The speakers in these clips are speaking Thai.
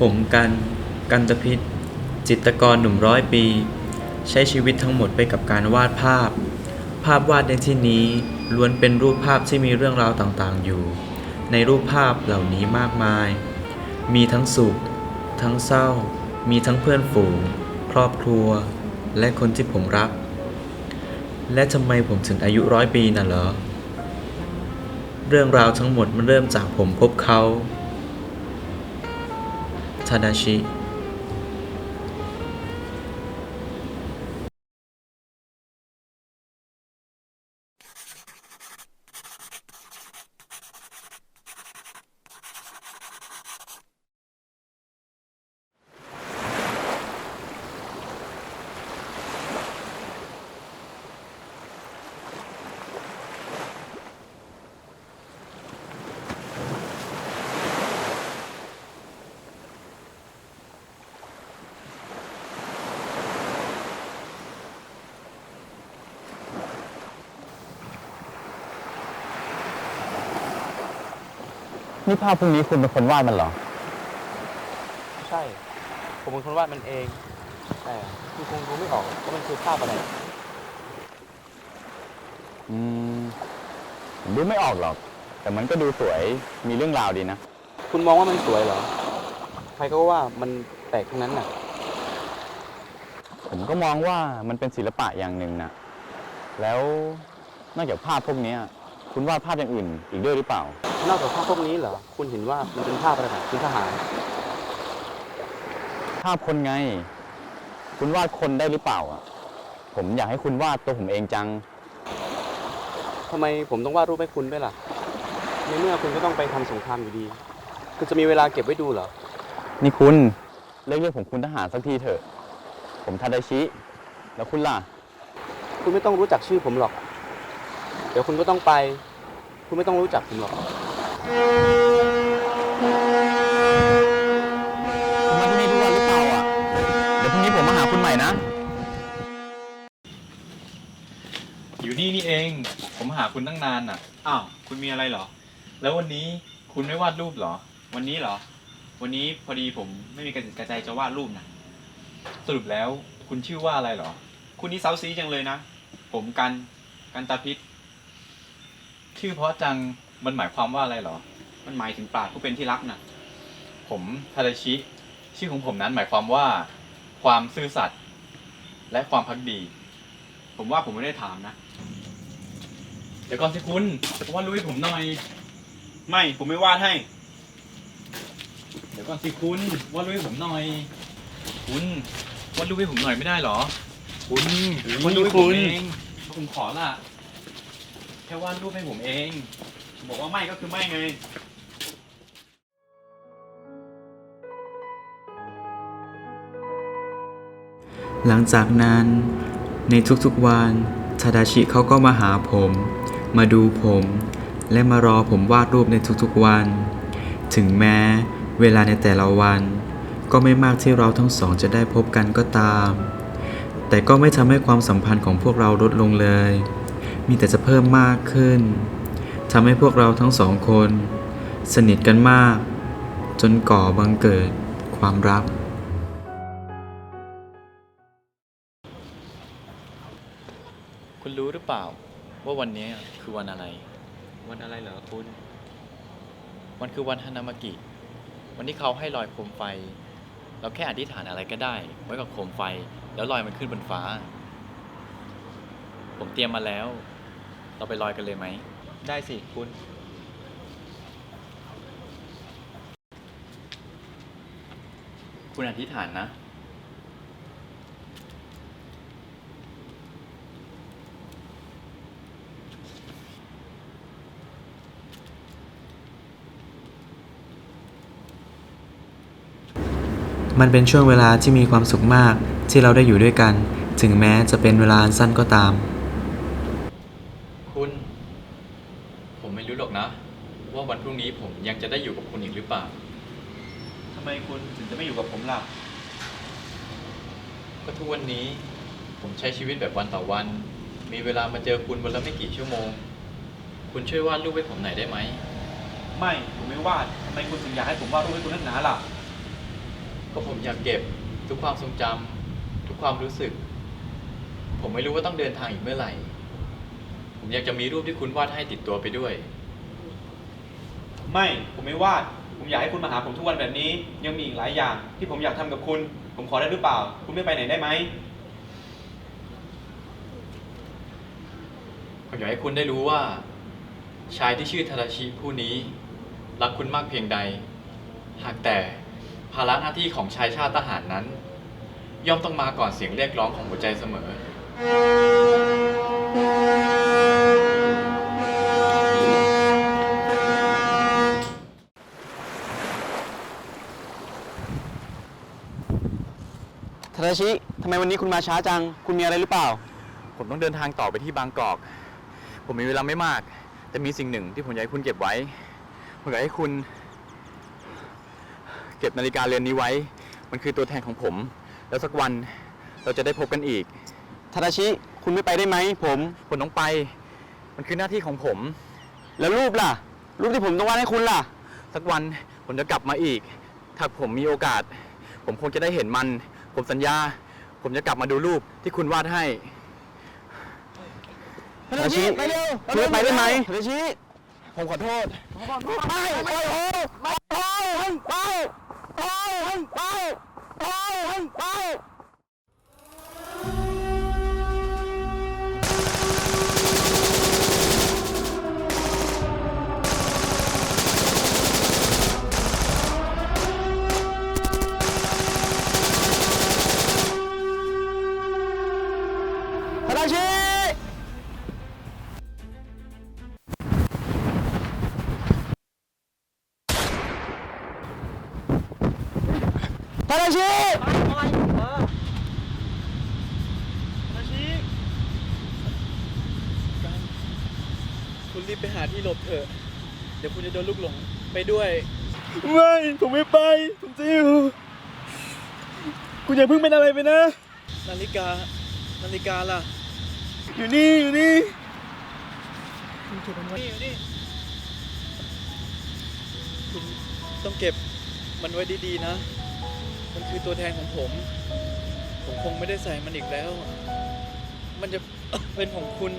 ผมกัน กันตพิษจิตรกรหนุ่มร้อยปี ใช้ชีวิตทั้งหมดไปกับการวาดภาพ ภาพวาดในที่นี้ล้วนเป็นรูปภาพที่มีเรื่องราวต่างๆอยู่ ในรูปภาพเหล่านี้มากมาย มีทั้งสุข ทั้งเศร้า มีทั้งเพื่อนฝูง ครอบครัว และคนที่ผมรัก และทำไมผมถึงอายุร้อยปีน่ะเหรอ เรื่องราวทั้งหมดมันเริ่มจากผมพบเขา ทา นี่ภาพพวกนี้คุณเป็นคนวาดมันเหรอ ใช่ ผมเป็นคนวาดมันเอง แต่คุณคงรู้ไม่ออกว่ามันคือภาพอะไร อืมผมดูไม่ออกหรอก แต่มันก็ดูสวย มีเรื่องราวดีนะ คุณมองว่ามันสวยเหรอ ใครก็ว่ามันแปลกทั้งนั้นน่ะ ผมก็มองว่ามันเป็นศิลปะอย่างหนึ่งนะ แล้วนอกจากภาพพวกเนี้ย คุณวาดภาพอย่างอื่นอีกด้วยหรือเปล่า นอกจากภาพพวกนี้เหรอ คุณเห็นว่ามันเป็นภาพอะไรแบบคุณทหาร ภาพคนไง คุณวาดคนได้หรือเปล่าอะ ผมอยากให้คุณวาดตัวผมเองจัง ทำไมผมต้องวาดรูปให้คุณด้วยล่ะ ในเมื่อคุณก็ต้องไปทำสงครามอยู่ดี คุณจะมีเวลาเก็บไว้ดูเหรอ นี่คุณเลิกเรียกผมคุณทหารสักทีเถอะ ผมทาดาชิ แล้วคุณล่ะ คุณไม่ต้องรู้จักชื่อผมหรอก เดี๋ยวคุณก็ต้องไป คุณไม่ต้องรู้จักผมหรอกคุณ มาที่นี่ทุกวันหรือเปล่าอะ เดี๋ยวพรุ่งนี้ผมมาหาคุณใหม่นะ อยู่นี่นี่เอง ผมหาคุณตั้งนานน่ะ อ้าว คุณมีอะไรเหรอ แล้ววันนี้คุณไม่วาดรูปเหรอ วันนี้เหรอ วันนี้พอดีผมไม่มีกระจิตกระใจจะวาดรูปนะสรุปแล้วคุณชื่อว่าอะไรเหรอ คุณนี่เซาซีจังเลยนะ ผมกัน กันตาพิษ ชื่อเพราะจัง มันหมายความว่าอะไรเหรอ มันหมายถึงปราดผู้เป็นที่รักนะผมทาดาชิ ชื่อของผมนั้นหมายความว่า ความซื่อสัตย์และความพักดี ผมว่าผมไม่ได้ถามนะ เดี๋ยวก่อนสิคุณวาดรูปให้ผมหน่อย ไม่ผมไม่วาดให้ เดี๋ยวก่อนสิคุณวาดรูปให้ผมหน่อย คุณวาดรูปให้ผมหน่อยไม่ได้เหรอ คุณวาดรูปให้ผมเองผมขอละแค่วาดรูปให้ผมเอง บอกว่าไม่ก็คือไม่ไงหลังจากนั้น ในทุกๆวันทาดาชิเขาก็มาหาผม มาดูผม และมารอผมวาดรูปในทุกๆวัน ถึงแม้เวลาในแต่ละวัน ก็ไม่มากที่เราทั้งสองจะได้พบกันก็ตาม แต่ก็ไม่ทำให้ความสัมพันธ์ของพวกเราลดลงเลย มีแต่จะเพิ่มมากขึ้น ทำให้พวกเราทั้งสองคน สนิทกันมาก จนก่อบังเกิดความรัก คุณรู้หรือเปล่า ว่าวันนี้คือวันอะไร วันอะไรเหรอคุณ มันคือวันฮานามากิ วันที่เขาให้ลอยโคมไฟ เราแค่อธิษฐานอะไรก็ได้ ไว้กับโคมไฟ แล้วลอยมันขึ้นบนฟ้า ผมเตรียมมาแล้ว เราไปลอยกันเลยไหม ได้สิคุณ คุณอธิษฐานนะ มันเป็นช่วงเวลาที่มีความสุขมากที่เราได้อยู่ด้วยกัน ถึงแม้จะเป็นเวลาอันสั้นก็ตาม คุณ ผมไม่รู้หรอกนะ ว่าวั นพรุ่งนี้ผมยังจะได้อยู่กับคุณอีกหรือเปล่า ทำไมคุณถึงจะไม่อยู่กับผมล่ะ ก็ทุกวันนี้ผมใช้ชีวิตแบบวันต่อวัน มีเวลามาเจอคุณวันละไม่กี่ชั่วโมง คุณช่วยวาดรูปให้ผมหน่อยได้ไหม ไม่ผมไม่วาดทำไมคุณถึงอยากให้ผมวาดรูปให้คุณนักหนาล่ะผก็ผมอยากเก็บทุกความทรงจำทุกความรู้สึก ผมไม่รู้ว่าต้องเดินทางอีกเมื่อไหร่ ผมอยากจะมีรูปที่คุณวาดให้ติดตัวไปด้วย ไม่ผมไม่วาด ผมอยากให้คุณมาหาผมทุกวันแบบนี้ ยังมีอีกหลายอย่าง ที่ผมอยากทำกับคุณ ผมขอได้หรือเปล่า คุณไม่ไปไหนได้ไหมผมอยากให้คุณได้รู้ว่า ชายที่ชื่อทาราชิผู้นี้ รักคุณมากเพียงใด หากแต่ภาระหน้าที่ของชายชาติทหารนั้น ย่อมต้องมาก่อนเสียงเรียกร้องของหัวใจเสมอาดาชิ ทำไมวันนี้คุณมาช้าจัง คุณมีอะไรหรือเปล่า ผมต้องเดินทางต่อไปที่บางกอก ผมมีเวลาไม่มาก แต่มีสิ่งหนึ่งที่ผมอยากให้คุณเก็บไว้ ผมอยากให้คุณ เก็บนาฬิกาเรือนนี้ไว้ มันคือตัวแทนของผม แล้วสักวันเราจะได้พบกันอีก ทาดาชิ คุณไม่ไปได้ไหมผม ผมต้องไป มันคือหน้าที่ของผม แล้วรูปล่ะ รูปที่ผมต้องวาดให้คุณล่ะ สักวันผมจะกลับมาอีก ถ้าผมมีโอกาส ผมคงจะได้เห็นมัน ผมสัญญา ผมจะกลับมาดูรูปที่คุณวาดให้ทาดาชิไปเร็วคุณไม่ไปได้ไหมทาดาชิผมขอโทษไปไปโอ้ไปไปไปไปไปไป ทาดาชิคุณรีบไปหาที่หลบเถอะ เดี๋ยวคุณจะโดนลูกหลงไปด้วย ไม่ผมไม่ไป ผมจะอยู่ คุณอย่าเพิ่งเป็นอะไรไปนะ นาฬิกา นาฬิกาล่ะ อยู่นี่ อยู่นี่นี่อยู่นี่ คุณต้องเก็บมันไว้ดีๆนะ มันคือตัวแทนของผม ผมคงไม่ได้ใส่มันอีกแล้ว มันจะเป็นของคุณ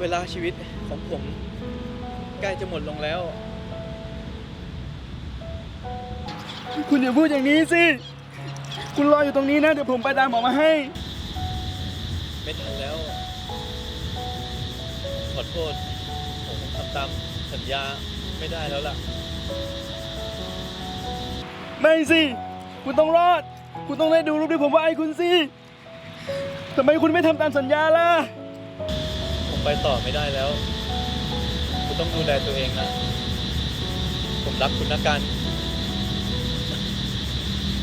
เวลาชีวิตของผม ใกล้จะหมดลงแล้ว คุณอย่าพูดอย่างนี้สิ คุณรออยู่ตรงนี้นะ เดี๋ยวผมไปตามหมอมาให้ ไม่ทันแล้ว ขอโทษ ผมทำตามสัญญาไม่ได้แล้วล่ะ ไม่สิคุณต้องรอด คุณต้องได้ดูรูปที่ผมว่าไอ้คุณสิทำไมคุณไม่ทำตามสัญญาล่ะ ผมไปต่อไม่ได้แล้ว คุณต้องดูแลตัวเองนะ ผมรักคุณนะกัน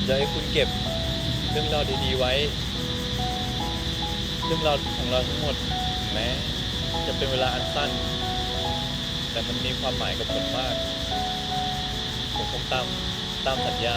อยากให้คุณเก็บเรื่องราวดีๆไว้ เรื่องราวของเราทั้งหมดแม้จะเป็นเวลาอันสั้น แต่มันมีความหมายกับผมมาก ผมคงตาม ตามสัญญ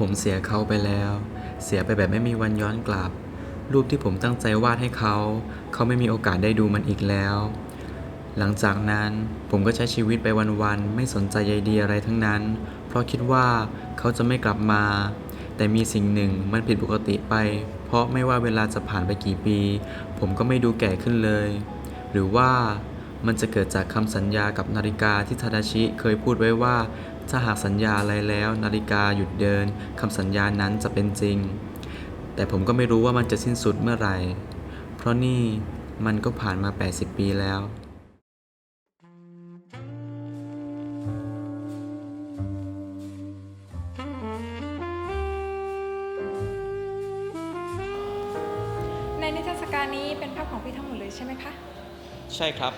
ผมเสียเขาไปแล้ว เสียไปแบบไม่มีวันย้อนกลับ รูปที่ผมตั้งใจวาดให้เขา เขาไม่มีโอกาสได้ดูมันอีกแล้ว หลังจากนั้นผมก็ใช้ชีวิตไปวันๆไม่สนใจใยดีอะไรทั้งนั้น เพราะคิดว่าเขาจะไม่กลับมา แต่มีสิ่งหนึ่งมันผิดปกติไป เพราะไม่ว่าเวลาจะผ่านไปกี่ปี ผมก็ไม่ดูแก่ขึ้นเลย หรือว่ามันจะเกิดจากคำสัญญากับนาฬิกาที่ทาดาชิเคยพูดไว้ว่า ถ้าหากสัญญาอะไรแล้ว นาฬิกาหยุดเดินคำสัญญานั้นจะเป็นจริง แต่ผมก็ไม่รู้ว่ามันจะสิ้นสุดเมื่อไหร่ เพราะนี่มันก็ผ่านมา 80 ปีแล้วในนิทรรศการนี้เป็นภาพของพี่ทั้งหมดเลยใช่ไหมคะ ใช่ครับ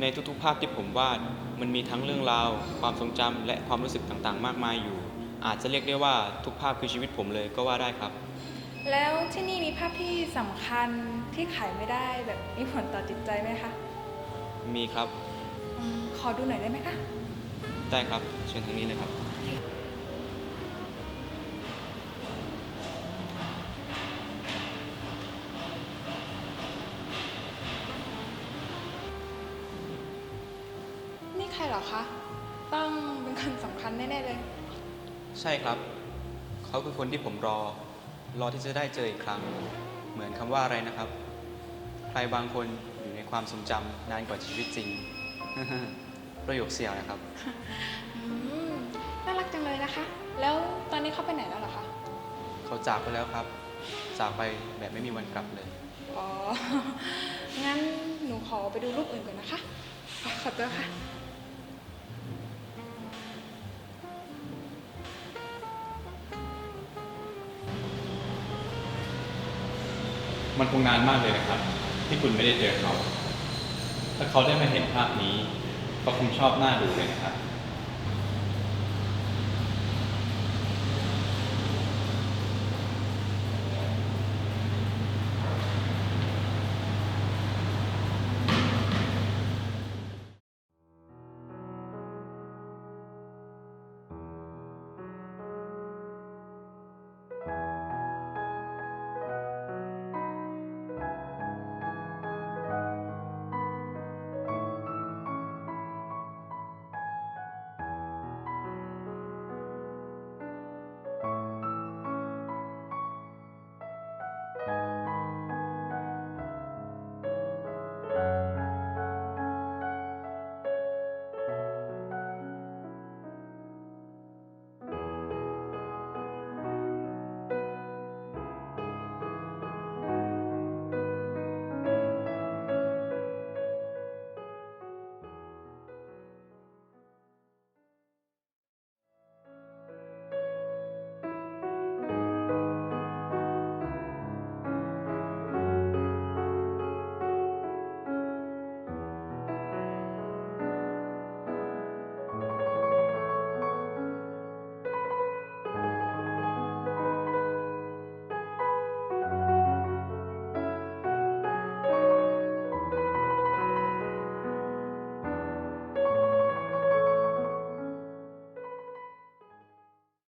ในทุกๆภาพที่ผมวาด มันมีทั้งเรื่องราว ความทรงจำและความรู้สึกต่างๆ มากมายอยู่ อาจจะเรียกได้ว่าทุกภาพคือชีวิตผมเลยก็ว่าได้ครับ แล้วที่นี่มีภาพที่สำคัญที่ขายไม่ได้แบบมีผลต่อจิตใจไหมคะ มีครับอมขอดูหน่อยได้ไหมคะ ได้ครับ เชิญทางนี้เลยครับ ใช่ครับ เขาคือคนที่ผมรอ รอที่จะได้เจออีกครั้ง เหมือนคำว่าอะไรนะครับ ใครบางคนอยู่ในความทรงจำนานกว่าชีวิตจริง ประโยคเสียวนะครับ อืมน่ารักจังเลยนะคะ แล้วตอนนี้เขาไปไหนแล้วเหรอคะ เขาจากไปแล้วครับ จากไปแบบไม่มีวันกลับเลย อ๋อ งั้นหนูขอไปดูรูปอื่นก่อนนะคะขอตัวค่ะ มันคงนานมากเลยนะครับ ที่คุณไม่ได้เจอเขา ถ้าเขาได้มาเห็นภาพนี้เขาคงชอบหน้าดูเลยนะครับ